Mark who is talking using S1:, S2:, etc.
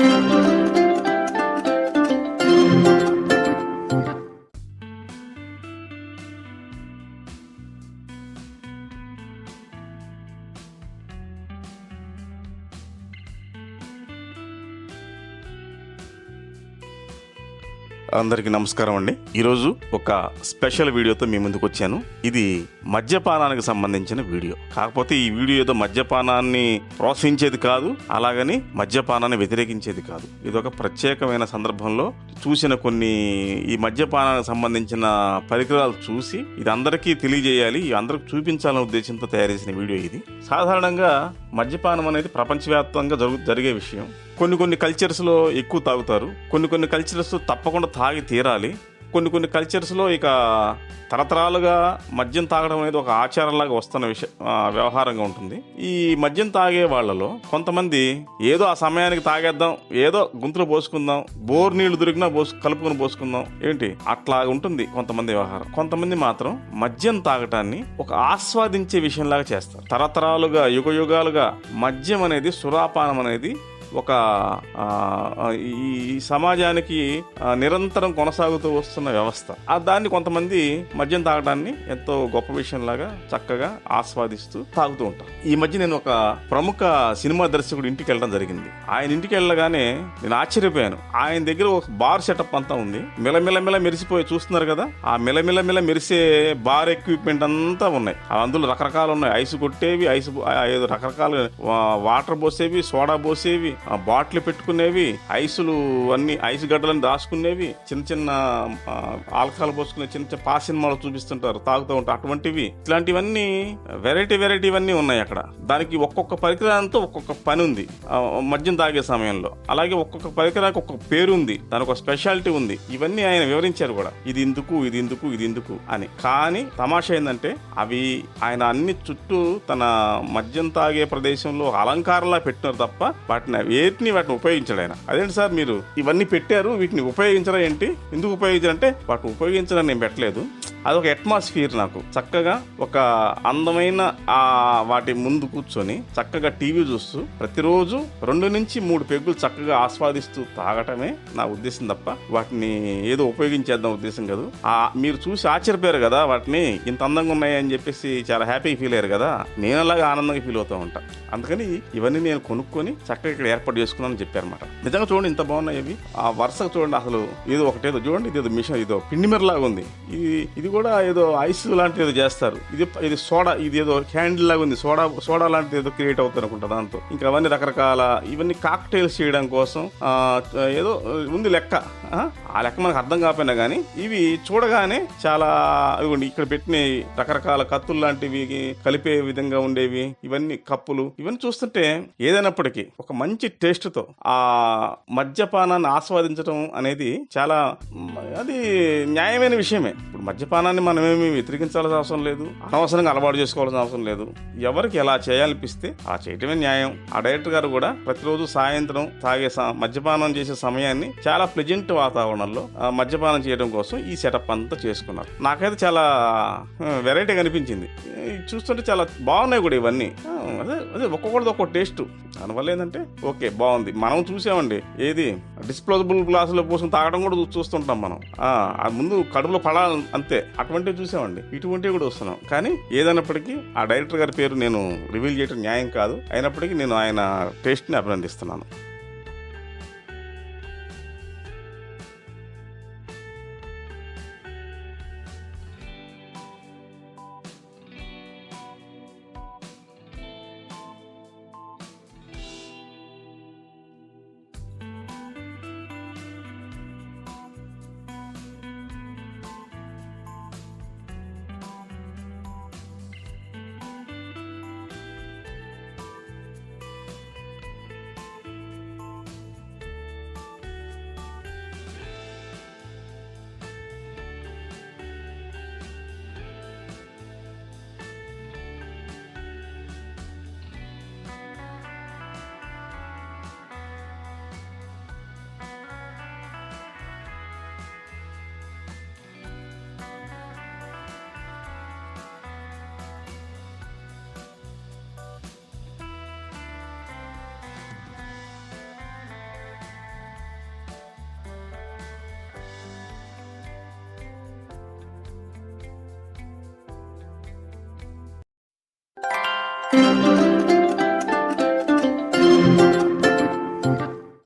S1: thank you అందరికీ నమస్కారం అండి. ఈరోజు ఒక స్పెషల్ వీడియోతో మీ ముందుకు వచ్చాను. ఇది మద్యపానానికి సంబంధించిన వీడియో. కాకపోతే ఈ వీడియో ఏదో మద్యపానాన్ని ప్రోత్సహించేది కాదు అలాగని మద్యపానాన్ని వ్యతిరేకించేది కాదు. ఇది ఒక ప్రత్యేకమైన సందర్భంలో చూసిన కొన్ని ఈ మద్యపానానికి సంబంధించిన పరికరాలు చూసి ఇది అందరికీ తెలియజేయాలి అందరికి చూపించాలనే ఉద్దేశంతో తయారు చేసిన వీడియో ఇది. సాధారణంగా మద్యపానం అనేది ప్రపంచవ్యాప్తంగా జరుగు జరిగే విషయం. కొన్ని కొన్ని కల్చర్స్లో ఎక్కువ తాగుతారు. కొన్ని కొన్ని కల్చర్స్ తప్పకుండా తాగి తీరాలి. కొన్ని కొన్ని కల్చర్స్లో ఇక తరతరాలుగా మద్యం తాగడం అనేది ఒక ఆచారంలాగా వస్తున్న విష వ్యవహారంగా ఉంటుంది. ఈ మద్యం తాగే వాళ్ళలో కొంతమంది ఏదో ఆ సమయానికి తాగేద్దాం ఏదో గుంతులు పోసుకుందాం బోర్ నీళ్ళు దొరికినా పోసు కలుపుకొని పోసుకుందాం ఏంటి? అట్లా ఉంటుంది కొంతమంది వ్యవహారం. కొంతమంది మాత్రం మద్యం తాగటాన్ని ఒక ఆస్వాదించే విషయంలాగా చేస్తారు. తరతరాలుగా యుగ యుగాలుగా మద్యం అనేది సురాపానం అనేది ఒక ఈ సమాజానికి నిరంతరం కొనసాగుతూ వస్తున్న వ్యవస్థ. ఆ దాన్ని కొంతమంది మద్యం తాగడాన్ని ఎంతో గొప్ప విషయంలాగా చక్కగా ఆస్వాదిస్తూ తాగుతూ ఉంటారు ఈ మధ్య నేను ఒక ప్రముఖ సినిమా దర్శకుడు ఇంటికి వెళ్ళడం జరిగింది. ఆయన ఇంటికి వెళ్ళగానే నేను ఆశ్చర్యపోయాను. ఆయన దగ్గర ఒక బార్ సెటప్ అంతా ఉంది. మిలమిల మెరిసిపోయి చూస్తున్నారు కదా? ఆ మిలమిల మిల మెరిసే బార్ ఎక్విప్మెంట్ అంతా ఉన్నాయి. ఆ అందులో రకరకాలు ఉన్నాయి. ఐస్ కొట్టేవి ఐస్ ఐదు రకరకాలు రకరకాల వాటర్ పోసేవి సోడా పోసేవి బాటిల్ పెట్టుకునేవి ఐసులు అన్ని ఐస్ గడ్డలను దాచుకునేవి చిన్న చిన్న ఆల్కహాల్ పోసుకునే చిన్న చిన్న పా సినిమాలు చూపిస్తుంటారు తాగుతూ ఉంటారు. అటువంటివి ఇట్లాంటివన్నీ వెరైటీ వెరైటీవన్నీ ఉన్నాయి అక్కడ. దానికి ఒక్కొక్క పరికరాంతో ఒక్కొక్క పని ఉంది. మద్యం తాగే సమయంలో. అలాగే ఒక్కొక్క పరికరానికి ఒక్కొక్క పేరు ఉంది. దానికి ఒక స్పెషాలిటీ ఉంది. ఇవన్నీ ఆయన వివరించారు కూడా. ఇది ఇందుకు ఇది ఇందుకు ఇది ఇందుకు అని. కానీ తమాషా ఏంటంటే అవి ఆయన అన్ని చుట్టూ తన మద్యం తాగే ప్రదేశంలో అలంకారంలా పెట్టినారు తప్ప వాటిని అవి వేటిని వాటిని ఉపయోగించాడు ఆయన. అదేంటి సార్ మీరు? ఇవన్నీ పెట్టారు వీటిని ఉపయోగించడం ఏంటి? ఎందుకు ఉపయోగించారంటే వాటిని ఉపయోగించడం నేను పెట్టలేదు. అదొక అట్మాస్ఫియర్ నాకు. చక్కగా ఒక అందమైన ఆ వాటి ముందు కూర్చొని చక్కగా టీవీ చూస్తూ ప్రతిరోజు రెండు నుంచి మూడు పెగ్గులు చక్కగా ఆస్వాదిస్తూ తాగటమే నా ఉద్దేశం తప్ప వాటిని ఏదో ఉపయోగించేద్దాం ఉద్దేశం కాదు. ఆ మీరు చూసి ఆశ్చర్యపోయారు కదా వాటిని. ఇంత అందంగా ఉన్నాయి అని చెప్పేసి చాలా హ్యాపీగా ఫీల్ అయ్యారు కదా. నేను అలాగా ఆనందంగా ఫీల్ అవుతూ ఉంటా. అందుకని ఇవన్నీ నేను కొనుక్కొని చక్కగా ఇక్కడ ఏర్పాటు చేసుకున్నానని చెప్పారన్నమాట. నిజంగా చూడండి ఇంత బాగున్నాయి ఇవి ఆ వరుసగా చూడండి అసలు ఏదో ఒకటేదో చూడండి ఇది ఏదో మిషన్ ఇదో పిండిమిర లాగా ఉంది. ఇది ఇది కూడా ఏదో ఐస్ లాంటిది ఏదో చేస్తారు. ఇది ఇది సోడా ఇది ఏదో క్యాండిల్ లాగా ఉంది. సోడా సోడా లాంటిది ఏదో క్రియేట్ అవుతుంది అనుకుంటా దాంతో. ఇంకా అవన్నీ రకరకాల ఇవన్నీ కాక్టైల్స్ చేయడం కోసం ఏదో ఉంది లెక్క. ఆ? లెక్క మనకు అర్థం కాకపోయినా కానీ ఇవి చూడగానే చాలా ఇవ్వండి ఇక్కడ పెట్టిన రకరకాల కత్తులు లాంటివి కలిపే విధంగా ఉండేవి. ఇవన్నీ కప్పులు. ఇవన్నీ చూస్తుంటే ఏదైనప్పటికీ ఒక మంచి టేస్ట్తో ఆ మద్యపానాన్ని ఆస్వాదించడం అనేది చాలా అది న్యాయమైన విషయమే. ఇప్పుడు మద్యపానాన్ని మనమేమి వ్యతిరేకించాల్సిన అవసరం లేదు. అనవసరంగా అలవాటు చేసుకోవాల్సిన అవసరం లేదు. ఎవరికి ఎలా చేయాలనిపిస్తే ఆ చేయటమే న్యాయం. ఆ డైరెక్టర్ గారు కూడా ప్రతిరోజు సాయంత్రం తాగే మద్యపానం చేసే సమయాన్ని చాలా ప్లెజెంట్ వాతావరణంలో ఆ, మద్యపానం చేయడం కోసం ఈ సెటప్ అంతా చేసుకున్నారు. నాకైతే చాలా వెరైటీగా అనిపించింది. చూస్తుంటే చాలా బాగున్నాయి కూడా ఇవన్నీ. అదే అదే ఒక్కొక్కటిది ఒక్కొక్క టేస్ట్ దానివల్ల ఏంటంటే ఓకే బాగుంది. మనం చూసామండి ఏది డిస్పోజబుల్ గ్లాసులో పోసుకుని తాగడం కూడా చూస్తుంటాం మనం. ఆ ముందు కడుపులో పడాలి అంతే అటువంటివి చూసామండి. ఇటువంటివి కూడా వస్తున్నాం. కానీ ఏదైనప్పటికీ ఆ డైరెక్టర్ గారి పేరు నేను రివీల్ చేయడం న్యాయం కాదు. అయినప్పటికీ నేను ఆయన టేస్ట్ని అభినందిస్తున్నాను.